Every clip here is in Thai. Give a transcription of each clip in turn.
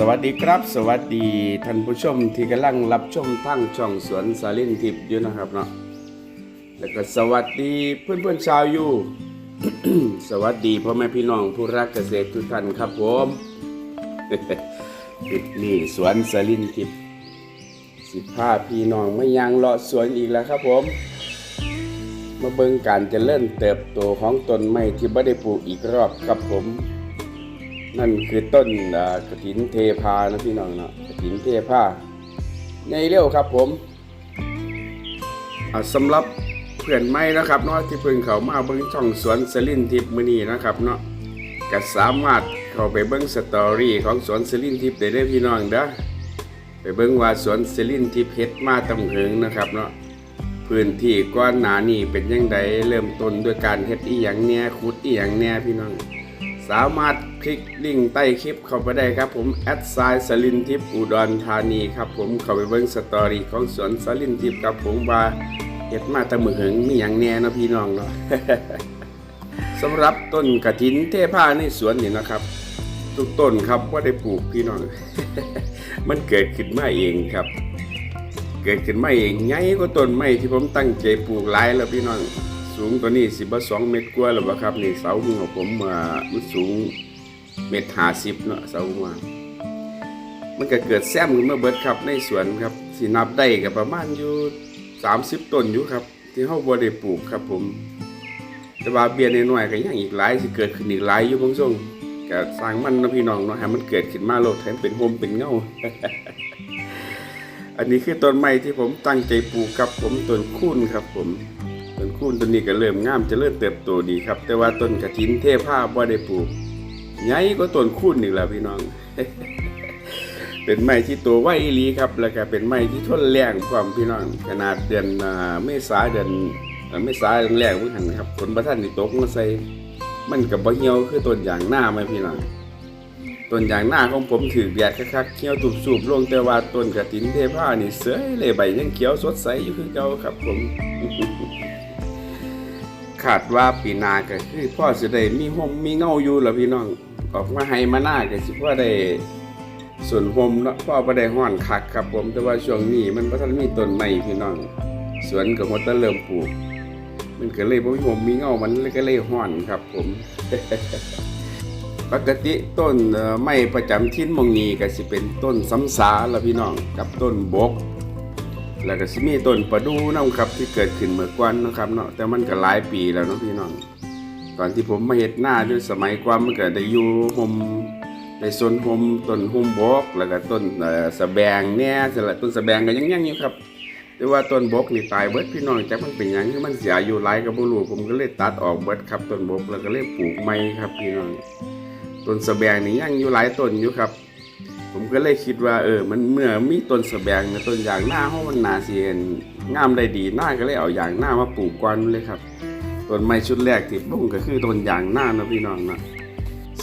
สวัสดีครับ สวัสดีท่านผู้ชมที่กำลังรับชมทั้งช่องสวนสาลินทิพย์อยู่นะครับเนาะแล้วก็สวัสดีเพื่อนเพื่อนๆชาวอยู่สวัสดีพ่อแม่พี่น้องผู้รักเกษตรทุกท่านครับผมนี่สวนสาลินทิพย์สิพาพี่น้องไม่ยางเลาะสวนอีกแล้วครับผม มาเบิ่งการจะเริญเติบโตของต้นไม้ที่ไม่ได้ปลูกอีกรอบครับผม นั่นคือต้นกระถินเทพานะพี่น้องเนาะกระถินเทพาในเร็วครับผมอ่าสำหรับเพื่อนใหม่นะครับเนาะที่เพิ่งเข้ามาเบิ่งช่องสวนสลินทิพย์มือนี้นะครับเนาะก็สามารถเข้าไปเบิ่งสตอรี่ของสวนสลินทิพย์ได้เลยพี่น้องเด้อไปเบิ่งว่าสวนสลินทิพย์เฮ็ดมาตำเหิงนะครับเนาะพื้นที่ก้อนหนานี่เป็นยังไงเริ่มต้นด้วยการเฮ็ดอีหยังแน่ขุดอีหยังแน่พี่น้อง สามารถคลิกลิงก์ใต้คลิปเข้าไปได้ครับผมแอดไซน์สลินทิพย์อุดรธานีครับผมเข้าไปเบิ่งสตอรี่ของสวนสลินทิพย์ครับผมว่าเฮ็ดมาตะมือหึงมีอย่างแน่นะพี่น้องเนาะสำหรับต้นกระถินเทพาในสวนนี่นะครับ ทุกต้นครับว่าได้ปลูกพี่น้อง มันเกิดขึ้นมาเองครับ เกิดขึ้นมาเองไงก็ต้นไม้ที่ผมตั้งใจปลูกหลายแล้วพี่น้อง สูงตัวนี้สิบสองเมตรกว่าแล้วบ่ครับนี่เสาหัวผมมามันสูงเมตรห้าสิบเนาะเสาหัวมันก็เกิดแซมขึ้นมาเบิดครับในสวนครับสินับได้ก็ประมาณอยู่สามสิบต้นอยู่ครับ ที่เฮาบ่ได้ปลูกครับผม แต่ว่าเบี้ยน้อยๆก็ยังอีกหลายสิเกิดขึ้นอีกหลายอยู่บางช่วงก็สร้างมันนะพี่น้องเนาะให้มันเกิดขึ้นมาโลดให้มันเป็นโฮมเป็นเงาอันนี้คือต้นไม้ที่ผมตั้งใจปลูกครับผมต้นคูนครับผม คูนต้นนี้ก็เริ่มงามเจะเริ่มเติบโตดีครับ แต่ว่าต้นกระถินเทพาบ่ได้ปลูกใหญ่ก็ต้นคูนนี่แหละพี่น้อง เป็นไม้ที่ตัวไวอีลีครับ แล้วก็เป็นไม้ที่ทนแรงความพี่น้อง ขนาดเดือนเมษาเดือนเมษาเดือนแรกเพิ่งหันนะครับฝนประทันนี่ตกมาใส่มันกับบ่เหี่ยวคือต้นยางหน้าไหมพี่น้องต้นยางหน้าของผมถือแดดคักๆเขียวตุบสูบลงแต่ว่าต้นกระถินเทพานี่เสยเลยใบยังเขียวสดใสอยู่คือเก่าครับผมาดว่าปีนาก็คือพ่อจะได้มีห่มมีเงาอยู่ล้วพี่น้องออกมาให้มาหน้าก็สิพ่อได้ส่วนห่มเนาะพ่อบ่ได้ห้อนคักครับผมแต่ว่าช่วงนี้มันบ่ทันมีต้นไม้พี่น้อง สวนก็หมดแต่เริ่มปลูก มันก็เลยบ่มีห่มมีเงามันเลยก็เลยห้อนครับผมปกติต้นไม้ประจำทิ้นมองนี้ก็สิเป็นต้นสำสาละพี่น้องกับต้นบก แล้วก็สิมีต้นประดูน้ำครับที่เกิดขึ้นเมื่อก่อนนะครับเนาะแต่มันก็หลายปีแล้วเนาะพี่น้องตอนที่ผมมาเฮ็ดหน้าด้วยสมัยก่อนมันก็ได้อยู่ห่มในสวนห่มต้นห่มบก แล้วก็ต้นเอ่อสะแบงเนี่ยสละต้นสะแบงก็ยังยังอยู่ครับ แต่ว่าต้นบกนี่ตายเบิดพี่น้องจักมันเป็นยังคือมันเสียอายุหลายก็บ่รู้ผมก็เลยตัดออกเบิดครับต้นบกแล้วก็เลยปลูกใหม่ครับพี่น้องต้นสะแบงนี่ยังอยู่หลายต้นอยู่ครับ ผมก็เลยคิดว่าเออ มันเมื่อมีต้นสแบงนะต้นยางหน้าเฮามันนาสิเห็นงามได้ดีหน้าก็เลยเอายางหน้ามาปลูกก่อนเลยครับต้นไม้ชุดแรกที่ปลูกก็คือต้นยางหน้าเนาะพี่น้องนะ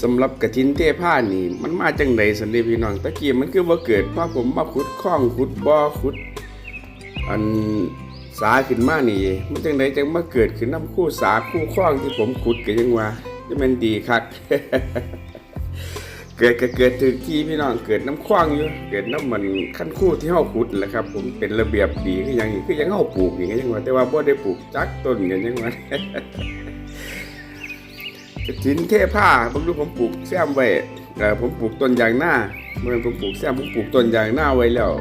สำหรับกระถินเทผ้านี่ มันมาจังไดสันเดพี่น้องตะกี้มันคือว่าเกิดเพราะผมมาขุดคลองขุดบ่อขุด อันสาขึ้นมานี่ มันจังไดจังมาเกิดขึ้นน้ำคู่สาคู่คลองที่ผมขุดก็ยังว่าจะมันดีคัก เกิดก็เกิดถึงที่พี่น้องเกิดน้ำคว้างอยู่เกิดน้ำมันขั้นคู่ที่เฮาขุดแหละครับ ผมเป็นระเบียบดีคือยังคือยังเฮาปลูกอย่างเงี้ยยังว่าแต่ว่าบ่ได้ปลูกจักต้นกันยังว่ากระถินเทผ้าผมดูผมปลูกแซมไว้เออผมปลูกต้นยางหน้าเมื่อผมปลูกแซมผมปลูกต้นยางหน้าไว้แล้ว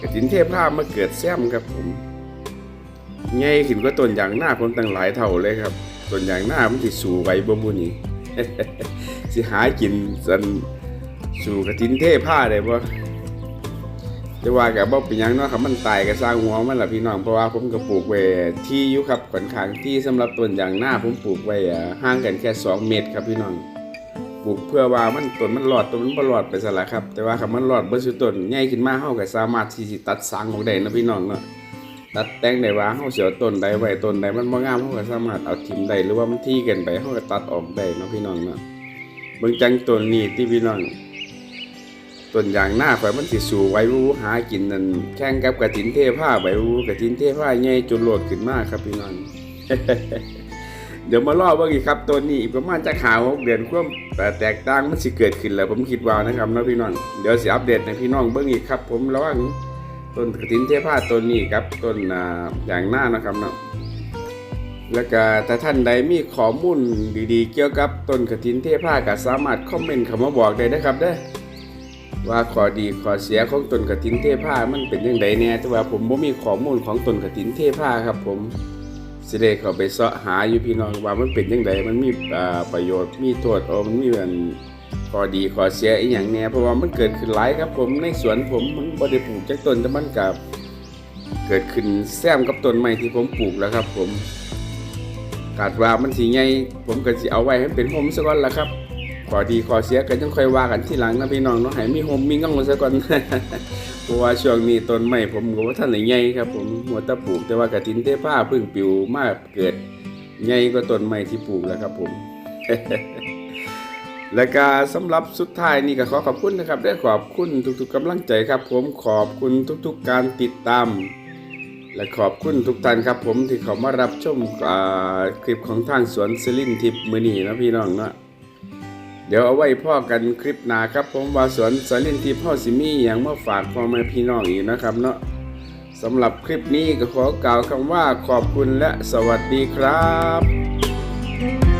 กระถินเทผ้ามาเกิดแซมครับผมใหญ่ขึ้นกว่าต้นยางหน้าผมตั้งหลายเท่าเลยครับต้นยางหน้ามันสิสูไว้บ่มูนี่ สิหากินสันสู่กระถินเทผ้าได้บ่จะว่ากับบ่เป็นหยังเนาะครับมันตายก็สร้างหัวมันล่ะพี่น้องเพราะว่าผมก็ปลูกไว้ที่อยู่ครับค่อนข้างที่สำหรับต้นอย่างหน้าผมปลูกไว้อ่าห่างกันแค่ 2 เมตรครับพี่น้องปลูกเพื่อว่ามันต้นมันรอดต้นมันบ่รอดไปซะละครับ แต่ว่าคันมันรอดเบ่สุดต้นใหญ่ขึ้นมาเฮาก็สามารถที่สิตัดสางออกได้นะพี่น้องเนาะ ตัดแต่งได้ว่าเฮาเสิเอาต้นใดไว้ต้นใดมันบ่งามเฮาก็สามารถเอาทิมได้หรือว่ามันที่เกินไปเฮาก็ตัดออกได้เนาะพี่น้องเนาะเบิ่งจังต้นนี้ที่พี่น้องต้นยางหน้าข่อยมันสิสู่ไว้วูหากินนั่นแข่งกับกระถินเทผ้าไว้วูกระถินเทผ้าใหญ่จนโลดขึ้นมากครับพี่น้องเดี๋ยวมารอเบิ่งอีกครับตัวนี้อีกประมาณจะขาวเดือนความแตกต่างมันสิเกิดขึ้นแล้วผมคิดว่านะครับนะพี่น้องเดี๋ยวสิอัปเดตให้พี่น้องเบิ่งอีกครับ ผมระว่าง ต้นกระถินเทพาต้นนี้ครับต้นอย่างหน้านะครับเนาะแล้วก็ถ้าท่านใดมีข้อมูลดีๆ เกี่ยวกับต้นกระถินเทพาก็สามารถคอมเมนต์เข้ามาบอกได้นะครับเด้อว่าข้อดีข้อเสียของต้นกระถินเทพามันเป็นยังไงแน่แต่ว่าผมบ่มีข้อมูลของต้นกระถินเทพาครับ ผมสิได้เข้าไปเสาะหาอยู่พี่น้องว่ามันเป็นยังไงมันมีประโยชน์มีโทษโอ้มันมีอัน อดีขอเสียอีหยังแหน่เพราะว่ามันเกิดขึ้นหลายครับผมในสวนผมมันบ่ได้ปลูกจากต้นแต่มันกับเกิดขึ้นแซมกับต้นไม้ที่ผมปลูกแล้วครับ ผมกาดว่ามันสิใหญ่ผมก็สิเอาไว้ให้เป็นโฮมซะก่อนละครับขอดีขอเสียก็จังค่อยว่ากันทีหลังนะพี่น้องเนาะให้มีโฮมมีงังซะก่อนเพราะว่าช่วงนี้ต้นไม้ผมก็ว่าท่านไหนใหญ่ครับ ผมหัวตะปลูกแต่ว่ากระถินเทผ้าพึ่งปิวมากเกิดใหญ่กว่าต้นไม้ที่ปลูกแล้วครับ ผม และก็สำหรับสุดท้ายนี่ก็ขอขอบคุณนะครับ ได้ขอบคุณทุกๆกำลังใจครับ ผมขอบคุณทุกๆการติดตาม และขอบคุณทุกท่านครับ ผมที่เขามารับชมคลิปของทางสวนซิลินทิพย์มือนีนะพี่น้องเนาะเดี๋ยวเอาไว้พ่อกันคลิปหน้าครับ ผมว่าสวนสาลินทีพ่อสิมี่อย่างเมาฝากพ่อแม่พี่น้องอีกนะครับเนาะสำหรับคลิปนี้ก็ขอกล่าวคำว่าขอบคุณและสวัสดีครับ